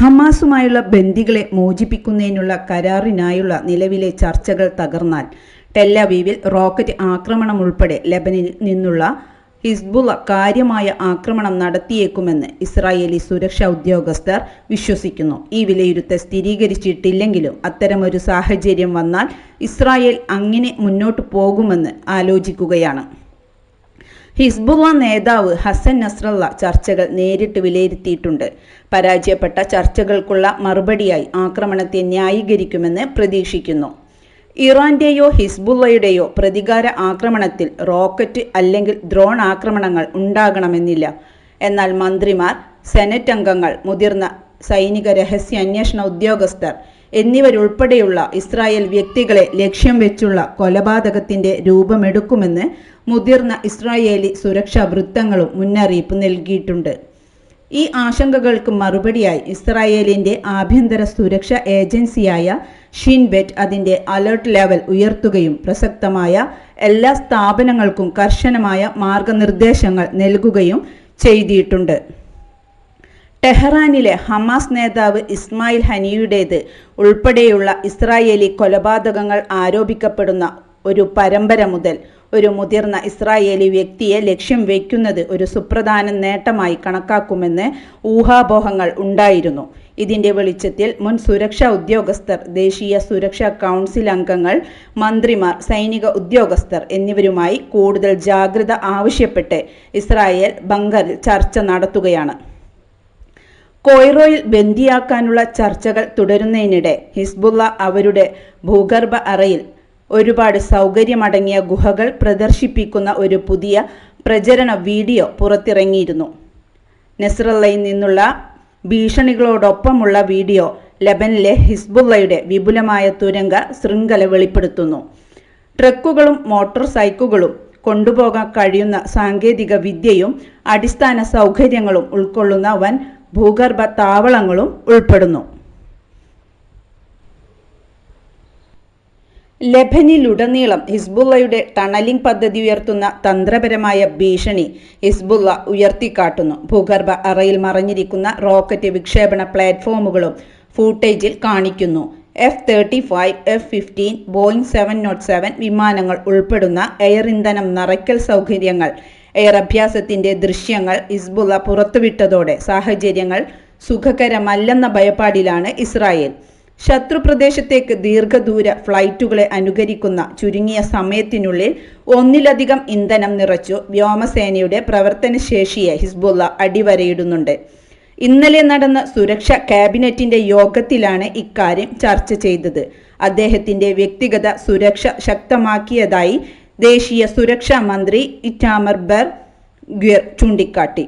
ഹമാസുമായുള്ള ബന്ദികളെ മോചിപ്പിക്കുന്നതിനുള്ള കരാറിനായുള്ള നിലവിലെ ചർച്ചകൾ തകർന്നാൽ ടെല്ലവീവിൽ റോക്കറ്റ് ആക്രമണം ഉൾപ്പെടെ ലബനിൽ നിന്നുള്ള ഹിസ്ബുള്ള കാര്യമായ ആക്രമണം നടത്തിയേക്കുമെന്ന് ഇസ്രായേലി സുരക്ഷാ ഉദ്യോഗസ്ഥർ വിശ്വസിക്കുന്നു. ഈ വിലയിരുത്തൽ സ്ഥിരീകരിച്ചിട്ടില്ലെങ്കിലും അത്തരമൊരു സാഹചര്യം വന്നാൽ ഇസ്രായേൽ അങ്ങനെ മുന്നോട്ടു പോകുമെന്ന് ആലോചിക്കുകയാണ്. ഹിസ്ബുള്ള നേതാവ് ഹസൻ നസ്രല്ല ചർച്ചകൾ നേരിട്ട് വിലയിരുത്തിയിട്ടുണ്ട്. പരാജയപ്പെട്ട ചർച്ചകൾക്കുള്ള മറുപടിയായി ആക്രമണത്തെ ന്യായീകരിക്കുമെന്ന് പ്രതീക്ഷിക്കുന്നു. ഇറാന്റെയോ ഹിസ്ബുള്ളയുടെയോ പ്രതികാര ആക്രമണത്തിൽ റോക്കറ്റ് അല്ലെങ്കിൽ ഡ്രോൺ ആക്രമണങ്ങൾ ഉണ്ടാകണമെന്നില്ല. എന്നാൽ മന്ത്രിമാർ സെനറ്റ് അംഗങ്ങൾ മുതിർന്ന സൈനിക രഹസ്യ അന്വേഷണ ഉദ്യോഗസ്ഥർ എന്നിവരുൾപ്പെടെയുള്ള ഇസ്രായേൽ വ്യക്തികളെ ലക്ഷ്യം വെച്ചുള്ള കൊലപാതകത്തിന്റെ രൂപമെടുക്കുമെന്ന് മുതിർന്ന ഇസ്രായേലി സുരക്ഷാ വൃത്തങ്ങളും മുന്നറിയിപ്പ് നൽകിയിട്ടുണ്ട്. ഈ ആശങ്കകൾക്ക് മറുപടിയായി ഇസ്രായേലിന്റെ ആഭ്യന്തര സുരക്ഷാ ഏജൻസിയായ ഷിൻബെറ്റ് അതിന്റെ അലർട്ട് ലെവൽ ഉയർത്തുകയും പ്രസക്തമായ എല്ലാ സ്ഥാപനങ്ങൾക്കും കർശനമായ മാർഗനിർദ്ദേശങ്ങൾ നൽകുകയും ചെയ്തിട്ടുണ്ട്. ടെഹ്റാനിലെ ഹമാസ് നേതാവ് ഇസ്മായിൽ ഹനിയുടേത് ഉൾപ്പെടെയുള്ള ഇസ്രായേലി കൊലപാതകങ്ങൾ ആരോപിക്കപ്പെടുന്ന ഒരു പരമ്പര മുതൽ ഒരു മുതിർന്ന ഇസ്രായേലി വ്യക്തിയെ ലക്ഷ്യം വയ്ക്കുന്നത് ഒരു സുപ്രധാന നേട്ടമായി കണക്കാക്കുമെന്ന് ഊഹാപോഹങ്ങൾ ഉണ്ടായിരുന്നു. ഇതിന്റെ വെളിച്ചത്തിൽ മുൻ സുരക്ഷാ ഉദ്യോഗസ്ഥർ ദേശീയ സുരക്ഷാ കൗൺസിൽ അംഗങ്ങൾ മന്ത്രിമാർ സൈനിക ഉദ്യോഗസ്ഥർ എന്നിവരുമായി കൂടുതൽ ജാഗ്രത ആവശ്യപ്പെട്ട് ഇസ്രായേൽ ബങ്കറിൽ ചർച്ച നടത്തുകയാണ്. കോയ്റോയിൽ ബന്ദിയാക്കാനുള്ള ചർച്ചകൾ തുടരുന്നതിനിടെ ഹിസ്ബുള്ള അവരുടെ ഭൂഗർഭ അറയിൽ ഒരുപാട് സൗകര്യമടങ്ങിയ ഗുഹകൾ പ്രദർശിപ്പിക്കുന്ന ഒരു പുതിയ പ്രചരണ വീഡിയോ പുറത്തിറങ്ങിയിരുന്നു. നെസ്രല്ലയിൽ നിന്നുള്ള ഭീഷണികളോടൊപ്പമുള്ള വീഡിയോ ലെബനിലെ ഹിസ്ബുള്ളയുടെ വിപുലമായ തുരങ്ക ശൃംഖല വെളിപ്പെടുത്തുന്നു. ട്രക്കുകളും മോട്ടോർ സൈക്കിളുകളും കൊണ്ടുപോകാൻ കഴിയുന്ന സാങ്കേതിക വിദ്യയും അടിസ്ഥാന സൗകര്യങ്ങളും ഉൾക്കൊള്ളുന്ന വൻ ഭൂഗർഭ താവളങ്ങളും ഉൾപ്പെടുന്നു. ലെബനിലുടനീളം ഹിസ്ബുള്ളയുടെ ടണലിംഗ് പദ്ധതി ഉയർത്തുന്ന തന്ത്രപരമായ ഭീഷണി ഹിസ്ബുള്ള ഉയർത്തിക്കാട്ടുന്നു. ഭൂഗർഭ അറയിൽ മറഞ്ഞിരിക്കുന്ന റോക്കറ്റ് വിക്ഷേപണ പ്ലാറ്റ്ഫോമുകളും ഫൂട്ടേജിൽ കാണിക്കുന്നു. F thirty five F fifteen Boeing seven naught seven വിമാനങ്ങൾ ഉൾപ്പെടുന്ന എയർ ഇന്ധനം നിറയ്ക്കൽ സൗകര്യങ്ങൾ എയർ അഭ്യാസത്തിന്റെ ദൃശ്യങ്ങൾ ഇസ്ബുള്ള പുറത്തുവിട്ടതോടെ സാഹചര്യങ്ങൾ സുഖകരമല്ലെന്ന ഭയപ്പാടിലാണ് ഇസ്രായേൽ. ശത്രുപ്രദേശത്തേക്ക് ദീർഘദൂര ഫ്ലൈറ്റുകളെ അനുകരിക്കുന്ന ചുരുങ്ങിയ സമയത്തിനുള്ളിൽ ഒന്നിലധികം ഇന്ധനം നിറച്ചു വ്യോമസേനയുടെ പ്രവർത്തനശേഷിയെ ഹിസ്ബുള്ള അടിവരയിടുന്നുണ്ട്. ഇന്നലെ നടന്ന സുരക്ഷാ ക്യാബിനറ്റിന്റെ യോഗത്തിലാണ് ഇക്കാര്യം ചർച്ച ചെയ്തത്. അദ്ദേഹത്തിന്റെ വ്യക്തിഗത സുരക്ഷ ശക്തമാക്കിയതായി ദേശീയ സുരക്ഷാ മന്ത്രി ഇറ്റാമർ ബെർ ഗ്യർ ചൂണ്ടിക്കാട്ടി.